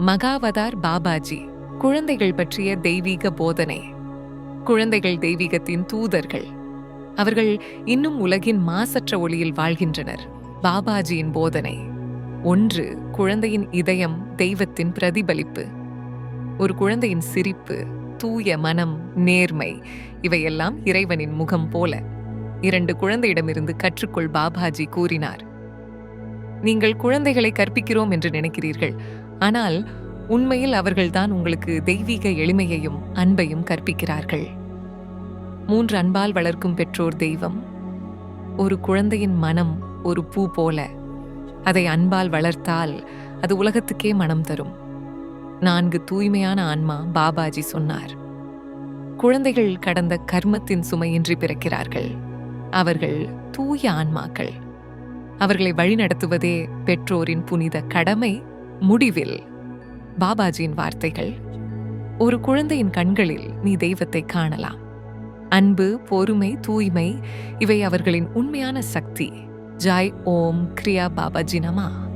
மகாவதார் பாபாஜி குழந்தைகள் பற்றிய தெய்வீக போதனை. குழந்தைகள் தெய்வீகத்தின் தூதர்கள். அவர்கள் இன்னும் உலகின் மாசற்ற ஒளியில் வாழ்கின்றனர். பாபாஜியின் போதனை. ஒன்று குழந்தையின் இதயம் தெய்வத்தின் பிரதிபலிப்பு. ஒரு குழந்தையின் சிரிப்பு தூய மனம் நேர்மை இவையெல்லாம் இறைவனின் முகம் போல. இரண்டு குழந்தையிடமிருந்து கற்றுக்கொள் பாபாஜி கூறினார். நீங்கள் குழந்தைகளை கற்பிக்கிறோம் என்று நினைக்கிறீர்கள். ஆனால் உண்மையில் அவர்கள்தான் உங்களுக்கு தெய்வீக எளிமையையும் அன்பையும் கற்பிக்கிறார்கள். மூன்று அன்பால் வளர்க்கும் பெற்றோர் தெய்வம். ஒரு குழந்தையின் மனம் ஒரு பூ போல. அதை அன்பால் வளர்த்தால் அது உலகத்துக்கே மனம் தரும். நான்கு தூய்மையான ஆன்மா பாபாஜி சொன்னார். குழந்தைகள் கடந்த கர்மத்தின் சுமையின்றி பிறக்கிறார்கள். அவர்கள் தூய ஆன்மாக்கள். அவர்களை வழிநடத்துவதே பெற்றோரின் புனித கடமை. முடிவில் பாபாஜியின் வார்த்தைகள் ஒரு குழந்தையின் கண்களில் நீ தெய்வத்தை காணலாம். அன்பு பொறுமை தூய்மை இவை அவர்களின் உண்மையான சக்தி. ஜாய் ஓம் கிரியா பாபாஜி நமா